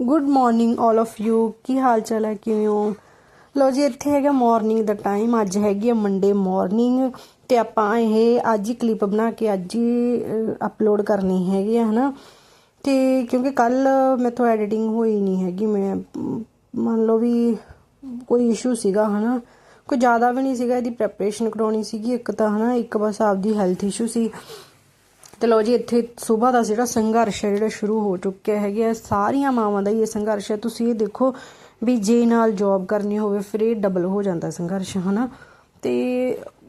Good morning all of you ਕੀ ਹਾਲ ਚਾਲ ਹੈ? ਕਿਵੇਂ ਹੋ? ਲੋ ਜੀ, ਇੱਥੇ ਹੈਗਾ ਮਾਰਨਿੰਗ ਦਾ ਟਾਈਮ ਅੱਜ ਹੈਗੀ ਹੈ ਮੰਡੇ ਮਾਰਨਿੰਗ ਤੇ ਆਪਾਂ ਇਹ ਅੱਜ ਹੀ ਕਲਿੱਪ ਬਣਾ ਕੇ ਅੱਜ ਹੀ ਅਪਲੋਡ ਕਰਨੀ ਹੈਗੀ ਆ ਹਨਾ? ਤੇ ਕਿਉਂਕਿ ਕੱਲ ਮੈਥੋਂ ਐਡੀਟਿੰਗ ਹੋਈ ਨਹੀਂ ਹੈਗੀ, ਮੈਂ, ਮੰਨ ਲਓ ਵੀ ਕੋਈ ਇਸ਼ੂ ਸੀਗਾ, ਹਨਾ? ਕੋਈ ਜ਼ਿਆਦਾ ਵੀ ਨਹੀਂ ਸੀਗਾ, ਇਹਦੀ ਪ੍ਰੈਪਰੇਸ਼ਨ ਕਰਾਉਣੀ ਸੀਗੀ, ਇੱਕ ਤਾਂ, ਹਨਾ? ਇੱਕ ਬਸ ਆਪਦੀ ਹੈਲਥ ਇਸ਼ੂ ਸੀ। ਤੇ ਲੋ ਜੀ, ਇੱਥੇ ਸਵੇਰ ਦਾ ਜਿਹੜਾ ਸੰਘਰਸ਼ ਹੈ, ਜਿਹੜਾ ਸ਼ੁਰੂ ਹੋ ਚੁੱਕਿਆ ਹੈਗਾ ਸਾਰੀਆਂ ਮਾਵਾਂ ਦਾ ਹੀ ਇਹ ਸੰਘਰਸ਼ ਹੈ। ਤੁਸੀਂ ਇਹ ਦੇਖੋ ਵੀ ਜੇ ਨਾਲ ਜੌਬ ਕਰਨੀ ਹੋਵੇ, ਫਿਰ ਇਹ ਡਬਲ ਹੋ ਜਾਂਦਾ ਸੰਘਰਸ਼, ਹਨਾ? ਤੇ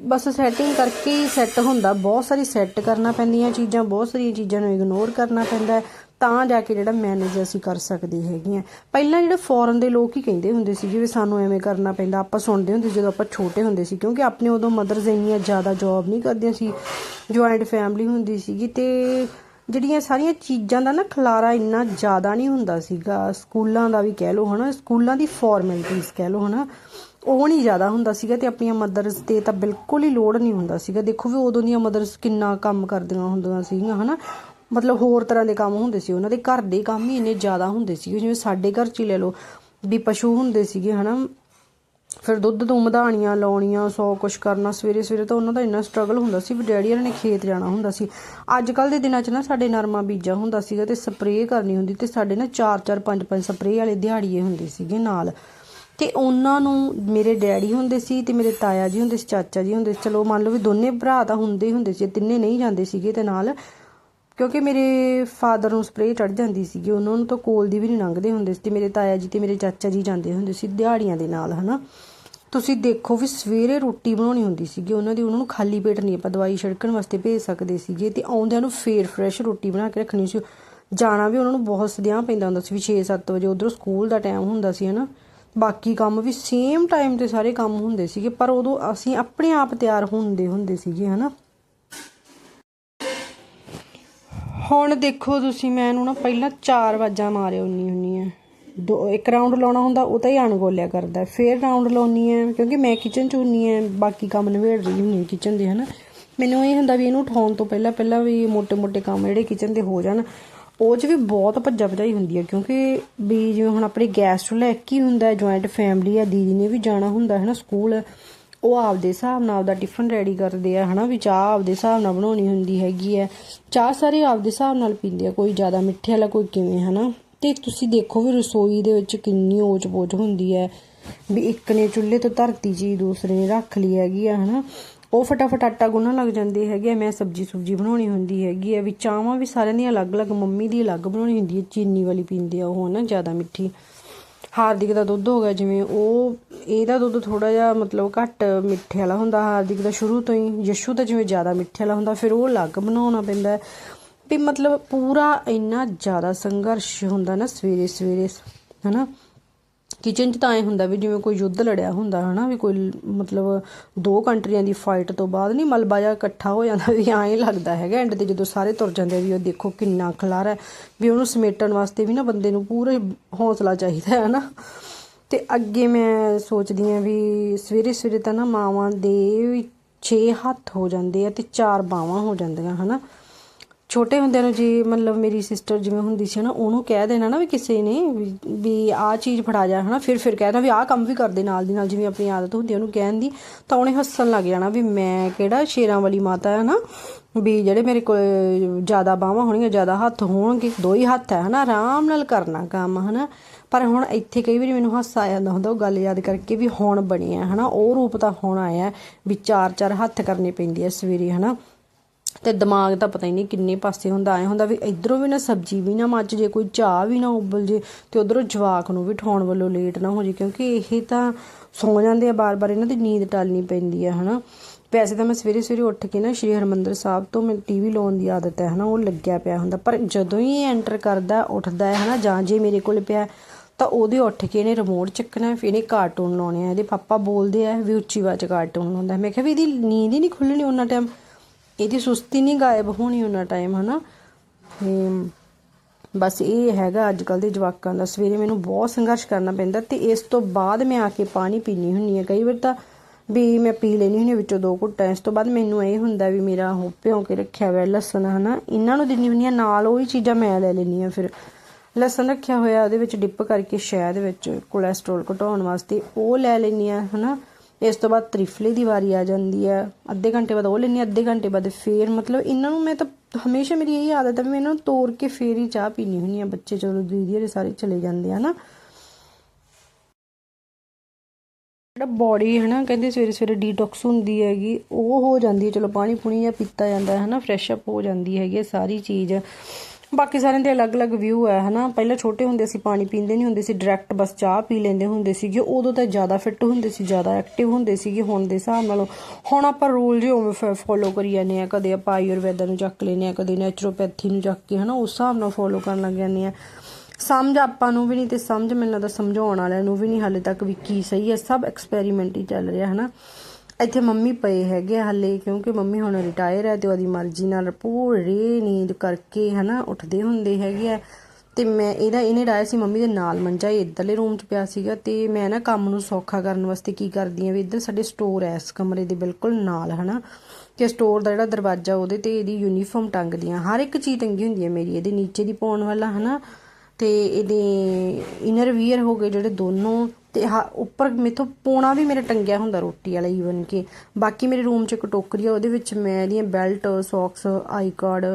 ਬਸ ਸੈਟਿੰਗ ਕਰਕੇ ਹੀ ਸੈੱਟ ਹੁੰਦਾ। ਬਹੁਤ ਸਾਰੀ ਸੈੱਟ ਕਰਨਾ ਪੈਂਦੀਆਂ ਚੀਜ਼ਾਂ, ਬਹੁਤ ਸਾਰੀਆਂ ਚੀਜ਼ਾਂ ਨੂੰ ਇਗਨੋਰ ਕਰਨਾ ਪੈਂਦਾ ਤਾਂ ਜਾ ਕੇ ਜਿਹੜਾ ਮੈਨੇਜ ਅਸੀਂ ਕਰ ਸਕਦੇ ਹੈਗੇ ਆ ਪਹਿਲਾਂ ਜਿਹੜੇ ਫੋਰਨ ਦੇ ਲੋਕ ਹੀ ਕਹਿੰਦੇ ਹੁੰਦੇ ਸੀ, ਜਿਵੇਂ ਸਾਨੂੰ ਐਵੇਂ ਕਰਨਾ ਪੈਂਦਾ, ਆਪਾਂ ਸੁਣਦੇ ਹੁੰਦੇ ਜਦੋਂ ਆਪਾਂ ਛੋਟੇ ਹੁੰਦੇ ਸੀ, ਕਿਉਂਕਿ ਆਪਣੇ ਉਦੋਂ ਮਦਰਸ ਇੰਨੀਆਂ ਜ਼ਿਆਦਾ ਜੌਬ ਨਹੀਂ ਕਰਦੀਆਂ ਸੀ ਜੁਆਇੰਟ ਫੈਮਿਲੀ ਹੁੰਦੀ ਸੀਗੀ ਤੇ ਜਿਹੜੀਆਂ ਸਾਰੀਆਂ ਚੀਜ਼ਾਂ ਦਾ ਨਾ ਖਲਾਰਾ ਇੰਨਾ ਜ਼ਿਆਦਾ ਨਹੀਂ ਹੁੰਦਾ ਸੀਗਾ। ਸਕੂਲਾਂ ਦਾ ਵੀ ਕਹਿ ਲਓ ਹਨਾ, ਸਕੂਲਾਂ ਦੀ ਫਾਰਮੈਲਿਟੀਜ਼ ਕਹਿ ਲਓ ਹਨਾ, ਉਹ ਨਹੀਂ ਜ਼ਿਆਦਾ ਹੁੰਦਾ ਸੀਗਾ ਤੇ ਆਪਣੀਆਂ ਮਦਰਸ ਤੇ ਤਾਂ ਬਿਲਕੁਲ ਹੀ ਲੋਡ ਨਹੀਂ ਹੁੰਦਾ ਸੀਗਾ। ਦੇਖੋ ਵੀ ਉਦੋਂ ਦੀਆਂ ਮਦਰਸ ਕਿੰਨਾ ਕੰਮ ਕਰਦੀਆਂ ਹੁੰਦੀਆਂ ਸੀਗੀਆਂ ਹਨਾ ਮਤਲਬ ਹੋਰ ਤਰ੍ਹਾਂ ਦੇ ਕੰਮ ਹੁੰਦੇ ਸੀ, ਉਹਨਾਂ ਦੇ ਘਰ ਦੇ ਕੰਮ ਹੀ ਇੰਨੇ ਜ਼ਿਆਦਾ ਹੁੰਦੇ ਸੀ ਜਿਵੇਂ ਸਾਡੇ ਘਰ 'ਚ ਲੈ ਲਓ, ਵੀ ਪਸ਼ੂ ਹੁੰਦੇ ਸੀਗੇ, ਹਨਾ। ਫਿਰ ਦੁੱਧ ਤੋਂ ਮਧਾਣੀਆਂ ਲਾਉਣੀਆਂ, ਸੌ ਕੁਛ ਕਰਨਾ, ਸਵੇਰੇ ਸਵੇਰੇ ਤਾਂ ਉਹਨਾਂ ਦਾ ਇੰਨਾ ਸਟਰਗਲ ਹੁੰਦਾ ਸੀ, ਵੀ ਡੈਡੀ ਉਹਨਾਂ ਨੇ ਖੇਤ ਜਾਣਾ ਹੁੰਦਾ ਸੀ। ਅੱਜ ਕੱਲ ਦੇ ਦਿਨਾਂ 'ਚ ਨਾ ਸਾਡੇ ਨਰਮਾ ਬੀਜਾ ਹੁੰਦਾ ਸੀਗਾ ਤੇ ਸਪਰੇਅ ਕਰਨੀ ਹੁੰਦੀ ਤੇ ਸਾਡੇ ਨਾ 4-4 5-5 ਸਪਰੇਅ ਵਾਲੇ ਦਿਹਾੜੀਏ ਹੁੰਦੇ ਸੀਗੇ ਨਾਲ। ਤੇ ਉਹਨਾਂ ਨੂੰ ਮੇਰੇ ਡੈਡੀ ਹੁੰਦੇ ਸੀ ਤੇ ਮੇਰੇ ਤਾਇਆ ਜੀ ਹੁੰਦੇ ਸੀ, ਚਾਚਾ ਜੀ ਹੁੰਦੇ ਸੀ। ਚਲੋ ਮੰਨ ਲਓ ਵੀ ਦੋਨੇ ਭਰਾ ਤਾਂ ਹੁੰਦੇ ਹੀ ਹੁੰਦੇ ਸੀ, ਤਿੰਨੇ ਨਹੀਂ ਜਾਂਦੇ ਸੀਗੇ ਤੇ ਨਾਲ ਕਿਉਂਕਿ ਮੇਰੇ ਫਾਦਰ ਨੂੰ ਸਪਰੇਅ ਚੜ ਜਾਂਦੀ ਸੀਗੀ, ਉਹਨਾਂ ਨੂੰ ਤਾਂ ਕੋਲ ਦੀ ਵੀ ਨਹੀਂ ਲੰਘਦੇ ਹੁੰਦੇ ਸੀ ਤੇ ਮੇਰੇ ਤਾਇਆ ਜੀ ਤੇ ਮੇਰੇ ਚਾਚਾ ਜੀ ਜਾਂਦੇ ਹੁੰਦੇ ਸੀ ਦਿਹਾੜੀਆਂ ਦੇ ਨਾਲ, ਹਨਾ। ਤੁਸੀਂ ਦੇਖੋ ਵੀ ਸਵੇਰੇ ਰੋਟੀ ਬਣਾਉਣੀ ਹੁੰਦੀ ਸੀਗੀ, ਉਹਨਾਂ ਦੀ ਉਹਨਾਂ ਨੂੰ ਖਾਲੀ ਪੇਟ ਨਹੀਂ ਆਪਾਂ ਦਵਾਈ ਛਿੜਕਣ ਵਾਸਤੇ ਭੇਜ ਸਕਦੇ ਸੀਗੇ ਤੇ ਆਉਂਦਿਆਂ ਨੂੰ ਫੇਰ ਫਰੈਸ਼ ਰੋਟੀ ਬਣਾ ਕੇ ਰੱਖਣੀ ਸੀ। ਜਾਣਾ ਵੀ ਉਹਨਾਂ ਨੂੰ ਬਹੁਤ ਸਦਿਆਂ ਪੈਂਦਾ ਹੁੰਦਾ ਸੀ ਵੀ 6-7 ਵਜੇ, ਉਧਰੋਂ ਸਕੂਲ ਦਾ ਟਾਈਮ ਹੁੰਦਾ ਸੀ, ਹਨਾ। ਬਾਕੀ ਕੰਮ ਵੀ ਸੇਮ ਟਾਈਮ ਤੇ ਸਾਰੇ ਕੰਮ ਹੁੰਦੇ ਸੀਗੇ, ਪਰ ਉਦੋਂ ਅਸੀਂ ਆਪਣੇ ਆਪ ਤਿਆਰ ਹੁੰਦੇ ਹੁੰਦੇ ਸੀਗੇ, ਹਨਾ। ਹੁਣ ਦੇਖੋ ਤੁਸੀਂ, ਮੈਂ ਇਹਨੂੰ ਨਾ ਪਹਿਲਾਂ ਚਾਰ ਵਾਜਾਂ ਮਾਰਿਓ ਉਨੀ ਹੁੰਨੀ ਆ ਦੋ, ਇੱਕ ਰਾਉਂਡ ਲਾਉਣਾ ਹੁੰਦਾ, ਉਹ ਤਾਂ ਹੀ ਅਣਗੋਲਿਆ ਕਰਦਾ ਫੇਰ ਰਾਉਂਡ ਲਾਉਣੀ ਹੈ ਕਿਉਂਕਿ ਮੈਂ ਕਿਚਨ 'ਚ ਹੁੰਨੀ ਹੈ ਬਾਕੀ ਕੰਮ ਨਿਬੇੜ ਰਹੀ ਹੁੰਨੀ ਕਿਚਨ ਦੇ, ਹਨਾ। ਮੈਨੂੰ ਇਹ ਹੁੰਦਾ ਵੀ ਇਹਨੂੰ ਉਠਾਉਣ ਤੋਂ ਪਹਿਲਾਂ ਪਹਿਲਾਂ ਵੀ ਮੋਟੇ ਮੋਟੇ ਕੰਮ ਜਿਹੜੇ ਕਿਚਨ ਦੇ ਹੋ ਜਾਣ, ਉਹ 'ਚ ਵੀ ਬਹੁਤ ਭੱਜਾ ਭਜਾਈ ਹੁੰਦੀ ਹੈ ਕਿਉਂਕਿ ਵੀ ਜਿਵੇਂ ਹੁਣ ਆਪਣੇ ਗੈਸਟ ਚੁੱਲ੍ਹਾ ਇੱਕ ਹੀ ਹੁੰਦਾ ਜੁਆਇੰਟ ਫੈਮਿਲੀ ਆ, ਦੀਦੀ ਨੇ ਵੀ ਜਾਣਾ ਹੁੰਦਾ ਹੈ ਨਾ ਸਕੂਲ ਉਹ ਆਪਦੇ ਹਿਸਾਬ ਨਾਲ ਆਪਦਾ ਟਿਫਨ ਰੈਡੀ ਕਰਦੇ ਆ, ਹਨਾ? ਵੀ ਚਾਹ ਆਪਦੇ ਹਿਸਾਬ ਨਾਲ ਬਣਾਉਣੀ ਹੁੰਦੀ ਹੈਗੀ ਹੈ ਚਾਹ ਸਾਰੇ ਆਪਦੇ ਹਿਸਾਬ ਨਾਲ ਪੀਂਦੇ ਆ, ਕੋਈ ਜ਼ਿਆਦਾ ਮਿੱਠੇ ਵਾਲਾ, ਕੋਈ ਕਿਵੇਂ, ਹਨਾ? ਤੇ ਤੁਸੀਂ ਦੇਖੋ ਵੀ ਰਸੋਈ ਦੇ ਵਿੱਚ ਕਿੰਨੀ ਓਚ ਪੋਚ ਹੁੰਦੀ ਹੈ। ਵੀ ਇੱਕ ਨੇ ਚੁੱਲ੍ਹੇ ਤੋਂ ਧਰਤੀ ਜੀ, ਦੂਸਰੇ ਨੇ ਰੱਖ ਲਈ ਹੈਗੀ ਆ, ਹਨਾ? ਉਹ ਫਟਾਫਟ ਆਟਾ ਗੁੰਨਣ ਲੱਗ ਜਾਂਦੇ ਹੈਗੇ ਆ। ਮੈਂ ਸਬਜੀ ਸੁਬਜੀ ਬਣਾਉਣੀ ਹੁੰਦੀ ਹੈਗੀ ਆ। ਵੀ ਚਾਹਾਂ ਵੀ ਸਾਰਿਆਂ ਦੀਆਂ ਅਲੱਗ-ਅਲੱਗ, ਮੰਮੀ ਦੀ ਅਲੱਗ ਬਣਾਉਣੀ ਹੁੰਦੀ ਹੈ। ਚੀਨੀ ਵਾਲੀ ਪੀਂਦੇ ਆ ਉਹ ਨਾ ਜ਼ਿਆਦਾ ਮਿੱਠੀ। ਹਾਰਦਿਕ ਦਾ ਦੁੱਧ ਹੋ ਗਿਆ, ਜਿਵੇਂ ਉਹ, ਇਹਦਾ ਦੁੱਧ ਥੋੜਾ ਜਿਹਾ ਮਤਲਬ ਘੱਟ ਮਿੱਠੇ ਵਾਲਾ ਹੁੰਦਾ, ਹਾਰਦਿਕ ਦਾ ਸ਼ੁਰੂ ਤੋਂ ਹੀ, ਯਸ਼ੂ ਦਾ ਜਿਵੇਂ ਜ਼ਿਆਦਾ ਮਿੱਠੇ ਵਾਲਾ ਹੁੰਦਾ, ਫਿਰ ਉਹ ਅਲੱਗ ਬਣਾਉਣਾ ਪੈਂਦਾ ਵੀ ਮਤਲਬ ਪੂਰਾ ਇੰਨਾ ਜ਼ਿਆਦਾ ਸੰਘਰਸ਼ ਹੁੰਦਾ ਨਾ ਸਵੇਰੇ ਸਵੇਰੇ ਹਨਾ? ਕਿਚਨ 'ਚ ਤਾਂ ਐ ਹੁੰਦਾ ਵੀ ਜਿਵੇਂ ਕੋਈ ਯੁੱਧ ਲੜਿਆ ਹੁੰਦਾ ਹਨਾ, ਵੀ ਕੋਈ ਮਤਲਬ ਦੋ ਕੰਟਰੀਆਂ ਦੀ ਫਾਈਟ ਤੋਂ ਬਾਅਦ ਨਹੀਂ ਮਲਬਾ ਜਿਹਾ ਇਕੱਠਾ ਹੋ ਜਾਂਦਾ ਵੀ ਐਂ ਲੱਗਦਾ ਹੈਗਾ। ਐਂਡ ਤੇ ਜਦੋਂ ਸਾਰੇ ਤੁਰ ਜਾਂਦੇ ਵੀ ਉਹ ਦੇਖੋ ਕਿੰਨਾ ਖਲਾਰਾ ਹੈ, ਵੀ ਉਹਨੂੰ ਸਮੇਟਣ ਵਾਸਤੇ ਵੀ ਨਾ ਬੰਦੇ ਨੂੰ ਪੂਰਾ ਹੌਸਲਾ ਚਾਹੀਦਾ ਹੈ ਨਾ ਤੇ ਅੱਗੇ ਮੈਂ ਸੋਚਦੀ ਆ ਵੀ ਸਵੇਰੇ ਸਵੇਰੇ ਤਾਂ ਨਾ ਮਾਵਾਂ ਦੇ ਵੀ 6 ਹੱਥ ਹੋ ਜਾਂਦੇ ਆ ਤੇ 4 ਬਾਹਾਂ ਹੋ ਜਾਂਦੀਆਂ ਹਨਾ। ਛੋਟੇ ਹੁੰਦਿਆਂ ਨੂੰ ਜੀ, ਮਤਲਬ ਮੇਰੀ ਸਿਸਟਰ ਜਿਵੇਂ ਹੁੰਦੀ ਸੀ ਨਾ ਉਹਨੂੰ ਕਹਿ ਦੇਣਾ ਨਾ ਵੀ ਕਿਸੇ ਨੇ ਵੀ- ਆਹ ਚੀਜ਼ ਫੜਾ ਜਾ ਹਨਾ, ਫਿਰ ਫਿਰ ਕਹਿਣਾ ਵੀ ਆਹ ਕੰਮ ਵੀ ਕਰਦੇ ਨਾਲ ਦੀ ਨਾਲ, ਜਿਵੇਂ ਆਪਣੀ ਆਦਤ ਹੁੰਦੀ ਉਹਨੂੰ ਕਹਿਣ ਦੀ, ਤਾਂ ਉਹਨੇ ਹੱਸਣ ਲੱਗ ਜਾਣਾ ਵੀ ਮੈਂ ਕਿਹੜਾ ਸ਼ੇਰਾਂ ਵਾਲੀ ਮਾਤਾ ਹੈ ਨਾ, ਵੀ ਜਿਹੜੇ ਮੇਰੇ ਕੋਲ ਜ਼ਿਆਦਾ ਬਾਹਾਂ ਹੋਣਗੀਆਂ, ਜ਼ਿਆਦਾ ਹੱਥ ਹੋਣਗੇ, ਦੋ ਹੀ ਹੱਥ ਹੈ ਹਨਾ, ਆਰਾਮ ਨਾਲ ਕਰਨਾ ਕੰਮ ਹਨਾ। ਪਰ ਹੁਣ ਇੱਥੇ ਕਈ ਵਾਰੀ ਮੈਨੂੰ ਹਾਸਾ ਆ ਜਾਂਦਾ ਹੁੰਦਾ, ਉਹ ਗੱਲ ਯਾਦ ਕਰਕੇ ਵੀ ਹੁਣ ਬਣੀ ਹੈ ਹਨਾ, ਉਹ ਰੂਪ ਤਾਂ ਹੁਣ ਆਇਆ, ਵੀ ਚਾਰ ਚਾਰ ਹੱਥ ਕਰਨੇ ਪੈਂਦੇ ਆ ਸਵੇਰੇ ਹਨਾ। ਤੇ ਦਿਮਾਗ ਤਾਂ ਪਤਾ ਹੀ ਨਹੀਂ ਕਿੰਨੇ ਪਾਸੇ ਹੁੰਦਾ, ਐ ਹੁੰਦਾ ਵੀ ਇਧਰੋਂ ਵੀ ਨਾ ਸਬਜ਼ੀ ਵੀ ਨਾ ਮੱਚ ਜੇ ਕੋਈ ਚਾਹ ਵੀ ਨਾ ਉਬਲ ਜੇ ਤੇ ਉਧਰੋਂ ਜਵਾਕ ਨੂੰ ਵੀ ਠਾਉਣ ਵੱਲੋਂ ਲੇਟ ਨਾ ਹੋ ਜੇ, ਕਿਉਂਕਿ ਇਹ ਤਾਂ ਸੌਂ ਜਾਂਦੇ ਆ ਬਾਰ-ਬਾਰ, ਇਹਨਾਂ ਦੀ ਨੀਂਦ ਟਾਲਣੀ ਪੈਂਦੀ ਆ, ਹਨਾ। ਵੈਸੇ ਤਾਂ ਮੈਂ ਸਵੇਰੇ ਸਵੇਰੇ ਉੱਠ ਕੇ ਨਾ ਸ਼੍ਰੀ ਹਰਮੰਦਰ ਸਾਹਿਬ ਤੋਂ ਮੈਂ ਟੀਵੀ ਲਾਉਣ ਦੀ ਆਦਤ ਹੈ, ਹਨਾ, ਉਹ ਲੱਗਿਆ ਪਿਆ ਹੁੰਦਾ। ਪਰ ਜਦੋਂ ਹੀ ਐਂਟਰ ਕਰਦਾ, ਉੱਠਦਾ ਹੈ, ਹਨਾ, ਜਾਂ ਜੇ ਮੇਰੇ ਕੋਲ ਪਿਆ, ਤਾਂ ਉਹਦੇ ਉੱਠ ਕੇ ਇਹਨੇ ਰਿਮੋਟ ਚੱਕਣਾ, ਫਿਰ ਇਹਨੇ ਕਾਰਟੂਨ ਲਾਉਣੇ ਆ, ਇਹਦੇ ਪਾਪਾ ਬੋਲਦੇ ਆ ਵੀ ਉੱਚੀ ਆਵਾਜ਼ ਕਾਰਟੂਨ ਲਾਉਂਦਾ ਮੈਂ ਕਿਹਾ ਵੀ ਇਹਦੀ ਨੀਂਦ ਹੀ ਨਹੀਂ ਖੁੱਲਣੀ ਉਹਨਾਂ ਟਾਈਮ ਇਹਦੀ ਸੁਸਤੀ ਨਹੀਂ ਗਾਇਬ ਹੋਣੀ ਉਹਨਾਂ ਟਾਈਮ ਹਨਾ? ਤੇ ਬਸ ਇਹ ਹੈਗਾ ਅੱਜ ਕੱਲ ਦੇ ਜਵਾਕਾਂ ਦਾ। ਸਵੇਰੇ ਮੈਨੂੰ ਬਹੁਤ ਸੰਘਰਸ਼ ਕਰਨਾ ਪੈਂਦਾ ਤੇ ਇਸ ਤੋਂ ਬਾਅਦ ਮੈਂ ਆ ਕੇ ਪਾਣੀ ਪੀਣੀ ਹੁੰਨੀ ਹੈ। ਕਈ ਵਾਰ ਤਾਂ ਵੀ ਮੈਂ ਪੀ ਲੈਣੀ ਹੁੰਨੀ ਵਿੱਚੋਂ ਦੋ ਘੁੱਟਾਂ। ਇਸ ਤੋਂ ਬਾਅਦ ਮੈਨੂੰ ਇਹ ਹੁੰਦਾ ਵੀ ਮੇਰਾ ਉਹ ਭਿਉਂ ਕੇ ਰੱਖਿਆ ਹੋਇਆ ਲਸਣ, ਹਨਾ? ਇਹਨਾਂ ਨੂੰ ਦਿੰਨੀ ਹੁੰਨੀ ਆ ਨਾਲ ਉਹ ਹੀ ਚੀਜ਼ਾਂ ਮੈਂ ਲੈ ਲੈਣੀ ਆ ਫਿਰ। ਲਸਣ ਰੱਖਿਆ ਹੋਇਆ ਉਹਦੇ ਵਿੱਚ ਡਿਪ ਕਰਕੇ ਸ਼ਹਿਦ ਵਿੱਚ ਕੋਲੇਸਟ੍ਰੋਲ ਘਟਾਉਣ ਵਾਸਤੇ ਉਹ ਲੈ ਲੈਣੀ ਆ ਹਨਾ? ਇਸ ਤੋਂ ਬਾਅਦ ਤ੍ਰਿਫਲੇ ਦੀ ਵਾਰੀ ਆ ਜਾਂਦੀ ਹੈ। ਅੱਧੇ ਘੰਟੇ ਬਾਅਦ ਉਹ ਲੈਣੀ ਅੱਧੇ ਘੰਟੇ ਬਾਅਦ ਫੇਰ ਮਤਲਬ ਇਹਨਾਂ ਨੂੰ ਮੈਂ ਤਾਂ ਹਮੇਸ਼ਾ ਮੇਰੀ ਇਹ ਆਦਤ ਹੈ ਮੈਂ ਇਹਨਾਂ ਨੂੰ ਤੋੜ ਕੇ ਫੇਰ ਹੀ ਚਾਹ ਪੀਣੀ ਹੁੰਦੀ ਆ ਬੱਚੇ ਚਲੋ ਦੀਦੀ ਹਰੇ ਸਾਰੇ ਚਲੇ ਜਾਂਦੇ ਆ ਨਾ। ਜਿਹੜਾ ਬਾਡੀ ਹੈ ਨਾ, ਕਹਿੰਦੇ ਸਵੇਰੇ ਸਵੇਰੇ ਡੀਟੌਕਸ ਹੁੰਦੀ ਹੈਗੀ, ਉਹ ਹੋ ਜਾਂਦੀ ਹੈ। ਚਲੋ ਪਾਣੀ ਪੁਣੀ ਜਾਂ ਪੀਤਾ ਜਾਂਦਾ ਹੈ ਨਾ ਫਰੈਸ਼ ਅਪ ਹੋ ਜਾਂਦੀ ਹੈਗੀ ਹੈ ਸਾਰੀ ਚੀਜ਼। ਬਾਕੀ ਸਾਰਿਆਂ ਦੇ ਅਲੱਗ-ਅਲੱਗ ਵਿਊ ਹੈ, ਹਨਾ? ਪਹਿਲਾਂ ਛੋਟੇ ਹੁੰਦੇ ਸੀ, ਪਾਣੀ ਪੀਂਦੇ ਨਹੀਂ ਹੁੰਦੇ ਸੀ ਡਾਇਰੈਕਟ ਬਸ ਚਾਹ ਪੀ ਲੈਂਦੇ ਹੁੰਦੇ ਸੀਗੇ। ਉਦੋਂ ਤਾਂ ਜ਼ਿਆਦਾ ਫਿੱਟ ਹੁੰਦੇ ਸੀ, ਜ਼ਿਆਦਾ ਐਕਟਿਵ ਹੁੰਦੇ ਸੀਗੇ, ਹੁਣ ਦੇ ਹਿਸਾਬ ਨਾਲੋਂ। ਹੁਣ ਆਪਾਂ ਰੂਲ ਜਿਹਾ ਉਵੇਂ ਫੋਲੋ ਕਰੀ ਜਾਂਦੇ ਆ ਕਦੇ ਆਪਾਂ ਆਯੁਰਵੈਦਾ ਨੂੰ ਚੱਕ ਲੈਨੇ ਆ ਕਦੇ ਨੈਚੁਰੋਪੈਥੀ ਨੂੰ ਚੱਕ ਕੇ, ਹਨਾ? ਉਸ ਹਿਸਾਬ ਨਾਲ ਫੋਲੋ ਕਰਨ ਲੱਗ ਜਾਂਦੇ ਆ ਸਮਝ ਆਪਾਂ ਨੂੰ ਵੀ ਨਹੀਂ ਤੇ ਸਮਝ ਮੈਨੂੰ ਤਾਂ ਸਮਝਾਉਣ ਵਾਲਿਆਂ ਨੂੰ ਵੀ ਨਹੀਂ, ਹਾਲੇ ਤੱਕ ਵੀ ਕੀ ਸਹੀ ਹੈ, ਸਭ ਐਕਸਪੈਰੀਮੈਂਟ ਹੀ ਚੱਲ ਰਿਹਾ, ਹਨਾ? ਇੱਥੇ ਮੰਮੀ ਪਏ ਹੈਗੇ ਹਾਲੇ, ਕਿਉਂਕਿ ਮੰਮੀ ਹੁਣ ਰਿਟਾਇਰ ਹੈ ਤੇ ਉਹਦੀ ਮਰਜ਼ੀ ਨਾਲ ਪੂਰੀ ਨੀਂਦ ਕਰਕੇ ਹਨਾ ਉੱਠਦੇ ਹੁੰਦੇ ਹੈਗੇ ਆ। ਤੇ ਮੈਂ ਇਹਦਾ, ਇਹਨੇ ਡਾਇਆ ਸੀ ਮੰਮੀ ਦੇ ਨਾਲ ਮੰਜਾ, ਇਹ ਇੱਧਰਲੇ ਰੂਮ 'ਚ ਪਿਆ ਸੀਗਾ ਤੇ ਮੈਂ ਨਾ ਕੰਮ ਨੂੰ ਸੌਖਾ ਕਰਨ ਵਾਸਤੇ ਕੀ ਕਰਦੀ ਆ ਵੀ ਇੱਧਰ ਸਾਡੇ ਸਟੋਰ ਹੈ ਇਸ ਕਮਰੇ ਦੇ ਬਿਲਕੁਲ ਨਾਲ ਹਨਾ। ਤੇ ਸਟੋਰ ਦਾ ਜਿਹੜਾ ਦਰਵਾਜ਼ਾ ਉਹਦੇ ਤੇ ਇਹਦੀ ਯੂਨੀਫਾਰਮ ਟੰਗਦੀਆਂ, ਹਰ ਇੱਕ ਚੀਜ਼ ਟੰਗੀ ਹੁੰਦੀ ਹੈ ਮੇਰੀ, ਇਹਦੇ ਨੀਚੇ ਦੀ ਪਾਉਣ ਵਾਲਾ ਹਨਾ। ਤੇ ਇਹਦੇ ਇਨਰ ਵੀਅਰ ਹੋ ਗਏ ਜਿਹੜੇ ਦੋਨੋਂ, ਤੇ ਹਾ, ਉੱਪਰ ਮੇਥੋਂ ਪੋਣਾ ਵੀ ਮੇਰੇ ਟੰਗਿਆ ਹੁੰਦਾ ਰੋਟੀ ਵਾਲਾ ਈਵਨ ਕਿ। ਬਾਕੀ ਮੇਰੇ ਰੂਮ 'ਚ ਇੱਕ ਟੋਕਰੀ ਆ, ਉਹਦੇ ਵਿੱਚ ਮੈਂ ਇਹਦੀਆਂ ਬੈਲਟ ਸੌਕਸ ਆਈ ਕਾਰਡ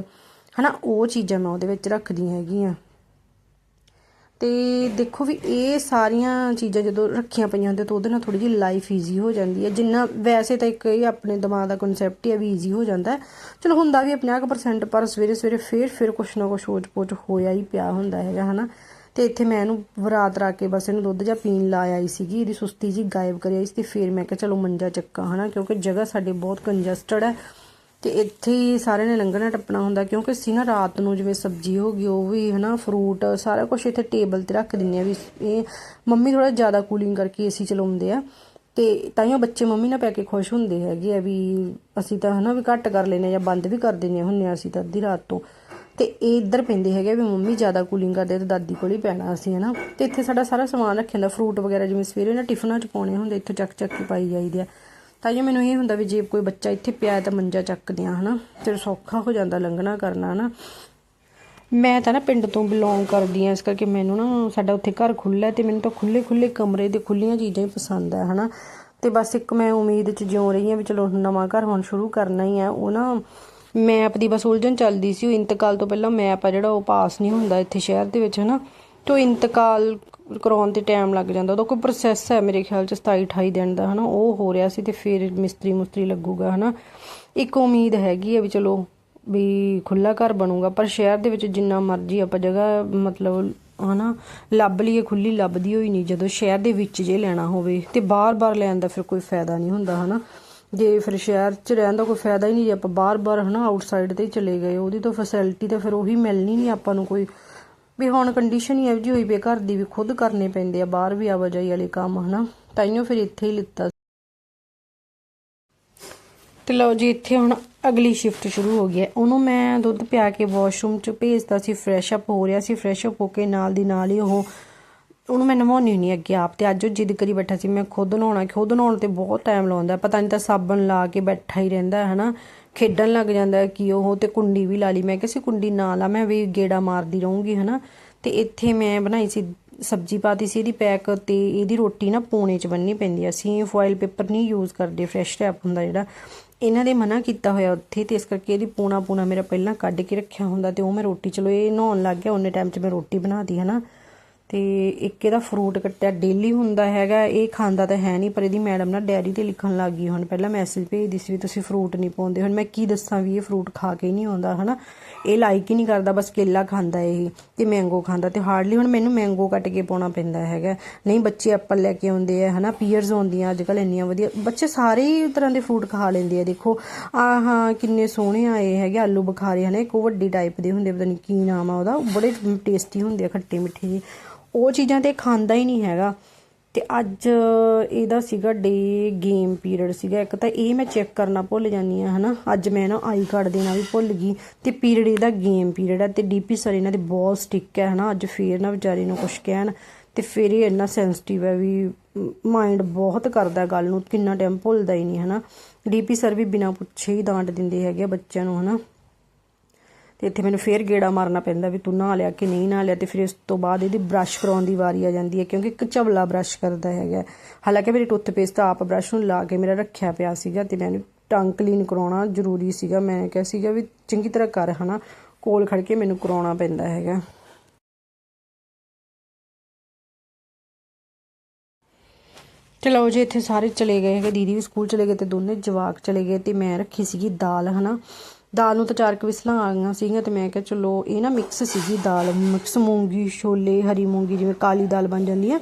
ਹਨਾ, ਉਹ ਚੀਜ਼ਾਂ ਮੈਂ ਉਹਦੇ ਵਿੱਚ ਰੱਖਦੀ ਹੈਗੀਆਂ ਤੇ ਦੇਖੋ ਵੀ ਇਹ ਸਾਰੀਆਂ ਚੀਜ਼ਾਂ ਜਦੋਂ ਰੱਖੀਆਂ ਪਈਆਂ ਹੁੰਦੀਆਂ ਤਾਂ ਉਹਦੇ ਨਾਲ ਥੋੜੀ ਜਿਹੀ ਲਾਈਫ ਈਜ਼ੀ ਹੋ ਜਾਂਦੀ ਹੈ। ਜਿੰਨਾ ਵੈਸੇ ਤਾਂ ਇੱਕ ਇਹ ਆਪਣੇ ਦਿਮਾਗ ਦਾ ਕਨਸੈਪਟ ਹੀ ਹੈ ਵੀ ਈਜ਼ੀ ਹੋ ਜਾਂਦਾ ਚਲੋ ਹੁੰਦਾ ਵੀ 50% ਪਰ ਸਵੇਰੇ ਸਵੇਰੇ ਫੇਰ ਫਿਰ ਕੁਛ ਨਾ ਕੁਛ ਸੋਚ-ਪੋਚ ਹੋਇਆ ਹੀ ਪਿਆ ਹੁੰਦਾ ਹੈਗਾ, ਹਨਾ। ਤੇ ਇੱਥੇ ਮੈਂ ਇਹਨੂੰ ਵਰਾਤ ਰਾ ਕੇ ਬਸ ਇਹਨੂੰ ਦੁੱਧ ਜਾਂ ਪੀਣ ਲਾ ਆਈ ਸੀਗੀ, ਇਹਦੀ ਸੁਸਤੀ ਜੀ ਗਾਇਬ ਕਰੀ ਆਈ ਸੀ ਤੇ ਫਿਰ ਮੈਂ ਕਿਹਾ ਚਲੋ ਮੰਜਾ ਚੱਕਾ, ਹਨਾ, ਕਿਉਂਕਿ ਜਗ੍ਹਾ ਸਾਡੇ ਬਹੁਤ ਕੰਜਸਟਡ ਹੈ। ਤੇ ਇੱਥੇ ਹੀ ਸਾਰਿਆਂ ਨੇ ਲੰਘਣਾ ਟੱਪਣਾ ਹੁੰਦਾ, ਕਿਉਂਕਿ ਅਸੀਂ ਨਾ ਰਾਤ ਨੂੰ ਜਿਵੇਂ ਸਬਜ਼ੀ ਹੋ ਗਈ, ਉਹ ਵੀ ਹਨਾ ਫਰੂਟ ਸਾਰਾ ਕੁਝ ਇੱਥੇ ਟੇਬਲ ਤੇ ਰੱਖ ਦਿੰਨੇ ਆ ਵੀ ਇਹ ਮੰਮੀ ਥੋੜਾ ਜ਼ਿਆਦਾ ਕੂਲਿੰਗ ਕਰਕੇ ਏਸੀ ਚਲਾਉਂਦੇ ਆ। ਤੇ ਉਹ ਬੱਚੇ ਮੰਮੀ ਨਾਲ ਪੈ ਕੇ ਖੁਸ਼ ਹੁੰਦੇ ਹੈਗੇ ਆ ਵੀ ਅਸੀਂ ਤਾਂ ਹਨਾ ਵੀ ਘੱਟ ਕਰ ਲੈਨੇ ਜਾਂ ਬੰਦ ਵੀ ਕਰ ਦਿੰਨੇ ਹੁੰਨੇ ਆ ਅਸੀਂ ਤਾਂ ਅੱਧੀ ਰਾਤ ਤੋਂ। ਤੇ ਇਹ ਇੱਧਰ ਪੈਂਦੇ ਹੈਗੇ ਵੀ ਮੰਮੀ ਜ਼ਿਆਦਾ ਕੂਲਿੰਗ ਕਰਦੇ ਤੇ ਦਾਦੀ ਕੋਲ ਹੀ ਪੈਣਾ ਅਸੀਂ ਹਨਾ। ਤੇ ਇੱਥੇ ਸਾਡਾ ਸਾਰਾ ਸਮਾਨ ਰੱਖਿਆ ਹੁੰਦਾ ਫਰੂਟ ਵਗੈਰਾ ਜਿਵੇਂ ਸਵੇਰੇ ਨਾ ਟਿਫਨਾਂ 'ਚ ਪਾਉਣੇ ਹੁੰਦੇ, ਇੱਥੋਂ ਚੱਕ ਚੱਕ ਕੇ ਪਾਈ ਜਾਈਦੇ ਆ। ਤਾਂ ਜੇ ਮੈਨੂੰ ਇਹ ਹੁੰਦਾ ਵੀ ਜੇ ਕੋਈ ਬੱਚਾ ਇੱਥੇ ਪਿਆ ਤਾਂ ਮੰਜਾ ਚੱਕਦੇ ਆ ਹਨਾ, ਫਿਰ ਸੌਖਾ ਹੋ ਜਾਂਦਾ ਲੰਘਣਾ, ਕਰਨਾ, ਹਨਾ। ਮੈਂ ਤਾਂ ਨਾ ਪਿੰਡ ਤੋਂ ਬਿਲੋਂਗ ਕਰਦੀ ਆ, ਇਸ ਕਰਕੇ ਮੈਨੂੰ ਨਾ ਸਾਡਾ ਉੱਥੇ ਘਰ ਖੁੱਲ੍ਹਾ ਤੇ ਮੈਨੂੰ ਤਾਂ ਖੁੱਲੇ ਖੁੱਲੇ ਕਮਰੇ ਤੇ ਖੁੱਲੀਆਂ ਚੀਜ਼ਾਂ ਹੀ ਪਸੰਦ ਆ, ਹਨਾ। ਤੇ ਬਸ ਇੱਕ ਮੈਂ ਉਮੀਦ 'ਚ ਜਿਉ ਰਹੀ ਆ ਵੀ ਚਲੋ ਨਵਾਂ ਘਰ ਹੁਣ ਸ਼ੁਰੂ ਕਰਨਾ ਹੀ ਆ, ਉਹ ਨਾ ਮੈਪ ਦੀ ਬਸ ਉਲਝਣ ਚੱਲਦੀ ਸੀ, ਉਹ ਇੰਤਕਾਲ ਤੋਂ ਪਹਿਲਾਂ ਮੈਪ ਆ ਜਿਹੜਾ ਉਹ ਪਾਸ ਨਹੀਂ ਹੁੰਦਾ ਇੱਥੇ ਸ਼ਹਿਰ ਦੇ ਵਿੱਚ, ਹਨਾ। ਤੋਂ ਇੰਤਕਾਲ ਕਰਾਉਣ ਤੇ ਟਾਈਮ ਲੱਗ ਜਾਂਦਾ। ਉਹਦਾ ਕੋਈ ਪ੍ਰੋਸੈਸ ਹੈ ਮੇਰੇ ਖਿਆਲ ਚ 27 28 ਦਿਨ ਦਾ, ਹਨਾ? ਉਹ ਹੋ ਰਿਹਾ ਸੀ ਤੇ ਫਿਰ ਮਿਸਤਰੀ ਮੁਸਤਰੀ ਲੱਗੂਗਾ, ਹਨਾ? ਇੱਕ ਉਮੀਦ ਹੈਗੀ ਹੈ ਵੀ ਚਲੋ ਵੀ ਖੁੱਲਾ ਘਰ ਬਣੂਗਾ, ਪਰ ਸ਼ਹਿਰ ਦੇ ਵਿੱਚ ਜਿੰਨਾ ਮਰਜ਼ੀ ਆਪਾਂ ਜਗ੍ਹਾ ਮਤਲਬ, ਹਨਾ? ਲੱਭ ਲਈਏ ਖੁੱਲੀ ਲੱਭਦੀ ਹੋਈ ਨਹੀਂ। ਜਦੋਂ ਸ਼ਹਿਰ ਦੇ ਵਿੱਚ ਜੇ ਲੈਣਾ ਹੋਵੇ ਤੇ ਬਾਰ-ਬਾਰ ਲੈਣ ਦਾ ਫਿਰ ਕੋਈ ਫਾਇਦਾ ਨਹੀਂ ਹੁੰਦਾ, ਹਨਾ? ਜੇ ਫਿਰ ਸ਼ਹਿਰ 'ਚ ਰਹਿਣ ਦਾ ਕੋਈ ਫਾਇਦਾ ਹੀ ਨਹੀਂ ਜੇ ਆਪਾਂ ਬਾਰ-ਬਾਰ, ਹਨਾ ਆਊਟਸਾਈਡ ਤੇ ਚਲੇ ਗਏ, ਉਹਦੀ ਤਾਂ ਫੈਸਿਲਿਟੀ ਤਾਂ ਫਿਰ ਉਹੀ ਮਿਲਣੀ ਨਹੀਂ ਆਪਾਂ ਨੂੰ ਕੋਈ ਵੀ ਹੁਣ ਕੰਡੀਸ਼ਨ ਹੀ ਇਹੋ ਜਿਹੀ ਹੋਈ ਪਈ ਘਰ ਦੀ ਵੀ ਖੁਦ ਕਰਨੇ ਪੈਂਦੇ ਆ, ਬਾਹਰ ਵੀ ਆਵਾਜਾਈ ਵਾਲੇ ਕੰਮ, ਹਨਾ? ਤਾਈਓ ਫਿਰ ਇੱਥੇ ਹੀ ਲਿੱਤਾ। ਤੇ ਲਓ ਜੀ, ਇੱਥੇ ਹੁਣ ਅਗਲੀ ਸ਼ਿਫਟ ਸ਼ੁਰੂ ਹੋ ਗਈ ਹੈ। ਉਹਨੂੰ ਮੈਂ ਦੁੱਧ ਪਿਆ ਕੇ ਵਾਸ਼ਰੂਮ 'ਚ ਭੇਜਦਾ ਸੀ ਫਰੈਸ਼ ਅਪ ਹੋ ਰਿਹਾ ਸੀ ਫਰੈਸ਼ ਅਪ ਹੋ ਕੇ ਨਾਲ ਦੀ ਨਾਲ ਹੀ ਉਹ ਉਹਨੂੰ ਮੈਂ ਨਵਾਉਣੀ ਨਹੀਂ ਅੱਗੇ ਆਪ ਤੇ। ਅੱਜ ਉਹ ਜਿੱਦ ਕਰੀ ਬੈਠਾ ਸੀ, ਮੈਂ ਖੁਦ ਨਹਾਉਣਾ, ਖੁਦ ਨਹਾਉਣ ਤੇ ਬਹੁਤ ਟਾਈਮ ਲਾਉਂਦਾ। ਪਤਾ ਨਹੀਂ ਤਾਂ ਸਾਬਣ ਲਾ ਕੇ ਬੈਠਾ ਹੀ ਰਹਿੰਦਾ, ਹਨਾ? ਖੇਡਣ ਲੱਗ ਜਾਂਦਾ ਕਿ ਉਹ ਤੇ ਕੁੰਡੀ ਵੀ ਲਾ ਲਈ। ਮੈਂ ਕਿਸੇ ਕੁੰਡੀ ਨਾ ਲਾ, ਮੈਂ ਵੀ ਗੇੜਾ ਮਾਰਦੀ ਰਹੂੰਗੀ, ਹਨਾ। ਤੇ ਇੱਥੇ ਮੈਂ ਬਣਾਈ ਸੀ, ਸਬਜੀ ਪਾਤੀ ਸੀ ਇਹਦੀ ਪੈਕ ਤੇ ਇਹਦੀ ਰੋਟੀ ਨਾ ਪੋਣੇ ਚ ਬੰਨਣੀ ਪੈਂਦੀ ਆ। ਅਸੀਂ ਫੋਇਲ ਪੇਪਰ ਨਹੀਂ ਯੂਜ਼ ਕਰਦੇ ਫਰੈਸ਼ ਰੈਪ ਹੁੰਦਾ ਜਿਹੜਾ। ਇਹਨਾਂ ਦੇ ਮਨਾ ਕੀਤਾ ਹੋਇਆ ਉੱਥੇ ਤੇ ਇਸ ਕਰਕੇ ਇਹਦੀ ਪੂਣਾ ਪੂਣਾ ਮੇਰਾ ਪਹਿਲਾਂ ਕੱਢ ਕੇ ਰੱਖਿਆ ਹੁੰਦਾ ਤੇ ਉਹ ਮੈਂ ਰੋਟੀ, ਚਲੋ ਇਹ ਨਹਾਉਣ ਲੱਗ ਗਿਆ, ਉਹਨੇ ਟਾਈਮ 'ਚ ਮੈਂ ਰੋਟੀ ਬਣਾਤੀ, ਹਨਾ। ਤੇ ਇੱਕ ਇਹਦਾ ਫਰੂਟ ਕੱਟਿਆ ਡੇਲੀ ਹੁੰਦਾ ਹੈਗਾ, ਇਹ ਖਾਂਦਾ ਤਾਂ ਹੈ ਨਹੀਂ, ਪਰ ਇਹਦੀ ਮੈਡਮ ਨਾ ਡੈਰੀ ਤੇ ਲਿਖਣ ਲੱਗ ਗਈ ਹੁਣ। ਪਹਿਲਾਂ ਮੈਸੇਜ ਭੇਜਦੀ ਸੀ ਵੀ ਤੁਸੀਂ ਫਰੂਟ ਨਹੀਂ ਪਾਉਂਦੇ। ਹੁਣ ਮੈਂ ਕੀ ਦੱਸਾਂ ਵੀ ਇਹ ਫਰੂਟ ਖਾ ਕੇ ਨਹੀਂ ਆਉਂਦਾ, ਹਨਾ? ਇਹ ਲਾਈਕ ਹੀ ਨਹੀਂ ਕਰਦਾ, ਬਸ ਕੇਲਾ ਖਾਂਦਾ ਇਹ, ਤੇ ਮੈਂਗੋ ਖਾਂਦਾ। ਤੇ ਹਾਰਡਲੀ ਹੁਣ ਮੈਨੂੰ ਮੈਂਗੋ ਕੱਟ ਕੇ ਪਾਉਣਾ ਪੈਂਦਾ ਹੈਗਾ। ਨਹੀਂ, ਬੱਚੇ ਐਪਲ ਲੈ ਕੇ ਆਉਂਦੇ ਆ, ਹਨਾ? ਪੀਅਰਸ ਆਉਂਦੀਆਂ ਅੱਜ ਕੱਲ ਇੰਨੀਆਂ ਵਧੀਆ। ਬੱਚੇ ਸਾਰੇ ਹੀ ਤਰ੍ਹਾਂ ਦੇ ਫਰੂਟ ਖਾ ਲੈਂਦੇ ਆ, ਦੇਖੋ। ਆਹ, ਹਾਂ, ਕਿੰਨੇ ਸੋਹਣੇ ਆਏ ਹੈਗੇ, ਆਲੂ ਬੁਖਾਰੇ, ਹਨਾ? ਇੱਕ ਵੱਡੀ ਟਾਈਪ ਦੇ ਹੁੰਦੇ, ਪਤਾ ਨਹੀਂ ਕੀ ਨਾਮ ਆ ਉਹਦਾ। ਬੜੇ ਟੇਸਟੀ ਹੁੰਦੇ ਆ, ਖੱਟੇ ਮਿੱਠੇ ਜੀ ਉਹ ਚੀਜ਼ਾਂ ਤੇ ਖਾਂਦਾ ਹੀ ਨਹੀਂ ਹੈਗਾ। ਤੇ ਅੱਜ ਇਹਦਾ ਸੀਗਾ ਡੇ ਗੇਮ ਪੀਰੀਅਡ ਸੀਗਾ। ਇੱਕ ਤਾਂ ਇਹ ਮੈਂ ਚੈੱਕ ਕਰਨਾ ਭੁੱਲ ਜਾਂਦੀ ਆ ਹਨਾ? ਅੱਜ ਮੈਂ ਨਾ ਆਈ ਕਾਰਡ ਦੇਣਾ ਵੀ ਭੁੱਲ ਗਈ। ਤੇ ਪੀਰੀਅਡ ਇਹਦਾ ਗੇਮ ਪੀਰੀਅਡ ਹੈ ਤੇ ਡੀਪੀ ਸਰ ਇਹਨਾਂ ਦੇ ਬਹੁਤ ਸਟਿਕ ਹੈ ਹਨਾ? ਅੱਜ ਫੇਰ ਨਾ ਵਿਚਾਰੇ ਨੂੰ ਕੁਝ ਕਹਿਣ। ਤੇ ਫਿਰ ਇਹ ਇੰਨਾ ਸੈਂਸਿਟਿਵ ਹੈ ਵੀ ਮਾਈਂਡ ਬਹੁਤ ਕਰਦਾ ਗੱਲ ਨੂੰ। ਕਿੰਨਾ ਟਾਈਮ ਭੁੱਲਦਾ ਹੀ ਨਹੀਂ, ਹਨਾ? ਡੀਪੀ ਸਰ ਵੀ ਬਿਨਾਂ ਪੁੱਛੇ ਹੀ ਡਾਂਟ ਦਿੰਦੇ ਹੈਗੇ ਬੱਚਿਆਂ ਨੂੰ, ਹਨਾ? ਤੇ ਇੱਥੇ ਮੈਨੂੰ ਫੇਰ ਗੇੜਾ ਮਾਰਨਾ ਪੈਂਦਾ ਵੀ ਤੂੰ ਨਹਾ ਲਿਆ ਕਿ ਨਹੀਂ ਨਹਾ ਲਿਆ ਤੇ ਫਿਰ ਇਸ ਤੋਂ ਬਾਅਦ ਇਹਦੀ ਬ੍ਰਸ਼ ਕਰਾਉਣ ਦੀ ਵਾਰੀ ਆ ਜਾਂਦੀ ਹੈ, ਕਿਉਂਕਿ ਇੱਕ ਚਵਲਾ ਬ੍ਰਸ਼ ਕਰਦਾ ਹੈਗਾ ਹਾਲਾਂਕਿ ਮੇਰੀ ਟੁੱਥਪੇਸਟ ਆਪ ਬ੍ਰਸ਼ ਨੂੰ ਲਾ ਕੇ ਮੇਰਾ ਰੱਖਿਆ ਪਿਆ ਸੀਗਾ ਤੇ ਮੈਨੂੰ ਟੰਗ ਕਲੀਨ ਕਰਾਉਣਾ ਜ਼ਰੂਰੀ ਸੀਗਾ। ਮੈਂ ਕਿਹਾ ਸੀਗਾ ਵੀ ਚੰਗੀ ਤਰ੍ਹਾਂ ਕਰ, ਹਨਾ, ਕੋਲ ਖੜ ਕੇ ਮੈਨੂੰ ਕਰਾਉਣਾ ਪੈਂਦਾ ਹੈਗਾ। ਚਲੋ ਜੀ, ਇੱਥੇ ਸਾਰੇ ਚਲੇ ਗਏ ਹੈਗੇ, ਦੀਦੀ ਵੀ ਸਕੂਲ ਚਲੇ ਗਏ ਤੇ ਦੋਨੇ ਜਵਾਕ ਚਲੇ ਗਏ ਤੇ ਮੈਂ ਰੱਖੀ ਸੀਗੀ ਦਾਲ, ਹਨਾ। ਦਾਲ ਨੂੰ ਤਾਂ ਚਾਰ ਕੁ ਵਿਸਲਾਂ ਆ ਗਈਆਂ ਸੀਗੀਆਂ ਤੇ ਮੈਂ ਕਿਹਾ ਚਲੋ ਇਹ ਨਾ ਮਿਕਸ ਸੀਗੀ ਦਾਲ ਮਿਕਸ ਮੂੰਗੀ, ਛੋਲੇ, ਹਰੀ ਮੂੰਗੀ ਜਿਵੇਂ ਕਾਲੀ ਦਾਲ ਬਣ ਜਾਂਦੀ ਹੈ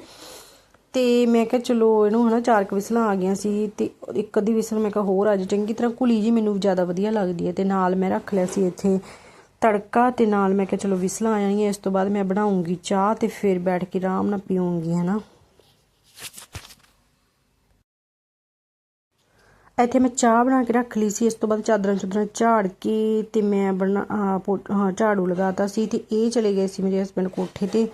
ਤੇ ਮੈਂ ਕਿਹਾ ਚਲੋ ਇਹਨੂੰ ਹਨਾ ਚਾਰ ਕੁ ਵਿਸਲਾਂ ਆ ਗਈਆਂ ਸੀ ਤੇ ਇੱਕ ਅੱਧੀ ਵਿਸਲ ਮੈਂ ਕਿਹਾ ਹੋਰ ਅੱਜ ਚੰਗੀ ਤਰ੍ਹਾਂ ਘੁਲੀ ਜੀ ਮੈਨੂੰ ਜ਼ਿਆਦਾ ਵਧੀਆ ਲੱਗਦੀ ਹੈ ਤੇ ਨਾਲ ਮੈਂ ਰੱਖ ਲਿਆ ਸੀ ਇੱਥੇ ਤੜਕਾ ਤੇ ਨਾਲ ਮੈਂ ਕਿਹਾ ਚਲੋ ਵਿਸਲਾਂ ਆ ਜਾਣਗੀਆਂ, ਇਸ ਤੋਂ ਬਾਅਦ ਮੈਂ ਬਣਾਉਂਗੀ ਚਾਹ ਤੇ ਫਿਰ ਬੈਠ ਕੇ ਆਰਾਮ ਨਾਲ ਪੀਉਂਗੀ ਹਨਾ। ਇੱਥੇ ਮੈਂ ਚਾਹ ਬਣਾ ਕੇ ਰੱਖ ਲਈ ਸੀ, ਇਸ ਤੋਂ ਬਾਅਦ ਚਾਦਰਾਂ ਚੁਦਰਾਂ ਝਾੜ ਕੇ ਤੇ ਮੈਂ ਬਣਾ ਪੋ- ਹਾਂ, ਝਾੜੂ ਲਗਾਤਾ ਸੀ ਤੇ ਇਹ ਚਲੇ ਗਏ ਸੀ ਮੇਰੇ ਹਸਬੰਡ ਕੋਠੇ ਤੇ।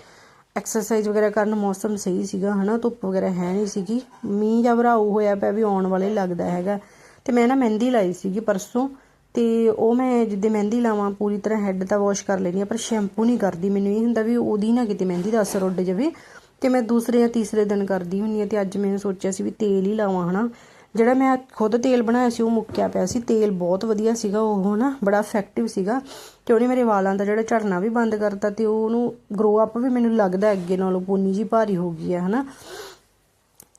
ਐਕਸਰਸਾਈਜ਼ ਵਗੈਰਾ ਕਰਨ ਮੌਸਮ ਸਹੀ ਸੀਗਾ, ਹਨਾ, ਧੁੱਪ ਵਗੈਰਾ ਹੈ ਨਹੀਂ ਸੀਗੀ। ਮੀਂਹ ਜਾਂ ਭਰਾਊ ਹੋਇਆ ਪਿਆ ਵੀ ਆਉਣ ਵਾਲੇ ਲੱਗਦਾ ਹੈਗਾ। ਤੇ ਮੈਂ ਨਾ ਮਹਿੰਦੀ ਲਾਈ ਸੀਗੀ ਪਰਸੋਂ ਤੇ ਉਹ ਮੈਂ ਜਿੱਦੇ ਮਹਿੰਦੀ ਲਾਵਾਂ, ਪੂਰੀ ਤਰ੍ਹਾਂ ਹੈੱਡ ਤਾਂ ਵਾਸ਼ ਕਰ ਲੈਣੀ ਆ ਪਰ ਸ਼ੈਂਪੂ ਨਹੀਂ ਕਰਦੀ। ਮੈਨੂੰ ਇਹ ਹੁੰਦਾ ਵੀ ਉਹਦੀ ਨਾ ਕਿਤੇ ਮਹਿੰਦੀ ਦਾ ਅਸਰ ਉੱਡ ਜਾਵੇ ਤੇ ਮੈਂ ਦੂਸਰੇ ਜਾਂ ਤੀਸਰੇ ਦਿਨ ਕਰਦੀ ਹੁੰਨੀ ਆ ਤੇ ਅੱਜ ਮੈਨੂੰ ਸੋਚਿਆ ਸੀ ਵੀ ਤੇਲ ਹੀ ਲਾਵਾਂ, ਹਨਾ। ਜਿਹੜਾ ਮੈਂ ਖੁਦ ਤੇਲ ਬਣਾਇਆ ਸੀ, ਉਹ ਮੁੱਕਿਆ ਪਿਆ ਸੀ। ਤੇਲ ਬਹੁਤ ਵਧੀਆ ਸੀਗਾ, ਉਹ ਨਾ ਬੜਾ ਇਫੈਕਟਿਵ ਸੀਗਾ ਤੇ ਉਹਨੇ ਮੇਰੇ ਵਾਲਾਂ ਦਾ ਜਿਹੜਾ ਝੜਨਾ ਵੀ ਬੰਦ ਕਰਤਾ ਤੇ ਉਹਨੂੰ ਗਰੋ ਅਪ ਵੀ ਮੈਨੂੰ ਲੱਗਦਾ ਅੱਗੇ ਨਾਲੋਂ ਪੂਨੀ ਜੀ ਭਾਰੀ ਹੋ ਗਈ ਹੈ, ਹਨਾ?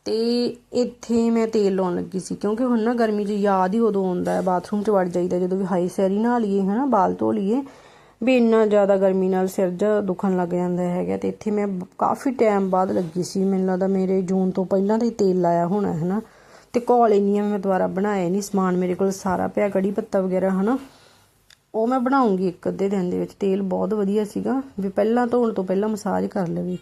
ਤੇ ਇੱਥੇ ਮੈਂ ਤੇਲ ਲਾਉਣ ਲੱਗੀ ਸੀ, ਕਿਉਂਕਿ ਹੁਣ ਨਾ ਗਰਮੀ 'ਚ ਯਾਦ ਹੀ ਉਦੋਂ ਆਉਂਦਾ ਹੈ ਬਾਥਰੂਮ 'ਚ ਵੜ ਜਾਈਦਾ ਜਦੋਂ ਵੀ ਹਾਈ ਸੈਰੀ ਨਹਾ ਲਈਏ, ਹਨਾ, ਬਾਲ ਧੋ ਲਈਏ, ਵੀ ਇੰਨਾ ਜ਼ਿਆਦਾ ਗਰਮੀ ਨਾਲ ਸਿਰ ਜਾ ਦੁਖਣ ਲੱਗ ਜਾਂਦਾ ਹੈਗਾ। ਤੇ ਇੱਥੇ ਮੈਂ ਕਾਫੀ ਟਾਈਮ ਬਾਅਦ ਲੱਗੀ ਸੀ, ਮੈਨੂੰ ਲੱਗਦਾ ਮੇਰੇ ਜੂਨ ਤੋਂ ਪਹਿਲਾਂ ਦਾ ਹੀ ਤੇਲ ਲਾਇਆ ਹੋਣਾ ਹੈ ਨਾ ਤੇ ਘੋਲ ਇੰਨੀਆਂ ਮੈਂ ਦੁਬਾਰਾ ਬਣਾਇਆ ਨਹੀਂ ਸਮਾਨ ਮੇਰੇ ਕੋਲ ਸਾਰਾ ਪਿਆ, ਕੜੀ ਪੱਤਾ ਵਗੈਰਾ, ਹਨਾ। ਉਹ ਮੈਂ ਬਣਾਉਂਗੀ ਇੱਕ ਅੱਧੇ ਦਿਨ ਦੇ ਵਿੱਚ, ਤੇਲ ਬਹੁਤ ਵਧੀਆ ਸੀਗਾ। ਵੀ ਪਹਿਲਾਂ ਧੋਣ ਤੋਂ ਪਹਿਲਾਂ ਮਸਾਜ ਕਰ ਲਵੇ।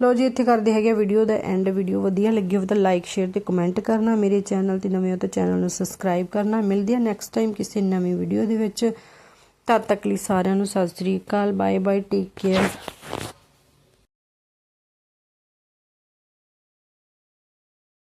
ਲਓ ਜੀ, ਇੱਥੇ ਕਰਦੇ ਹੈਗੇ ਵੀਡੀਓ ਦਾ ਐਂਡ ਵੀਡੀਓ ਵਧੀਆ ਲੱਗੀ ਹੋਵੇ ਤਾਂ ਲਾਈਕ ਸ਼ੇਅਰ ਤੇ ਕਮੈਂਟ ਕਰਨਾ। ਮੇਰੇ ਚੈਨਲ ਤੇ ਨਵੇਂ ਹੋ ਤਾਂ ਚੈਨਲ ਨੂੰ ਸਬਸਕ੍ਰਾਈਬ ਕਰਨਾ। ਮਿਲਦੀ ਆ ਨੈਕਸਟ ਟਾਈਮ ਕਿਸੇ ਨਵੀਂ ਵੀਡੀਓ ਦੇ ਵਿੱਚ। ਤਦ ਤੱਕ ਲਈ ਸਾਰਿਆਂ ਨੂੰ Sat Sri Akal bye bye take care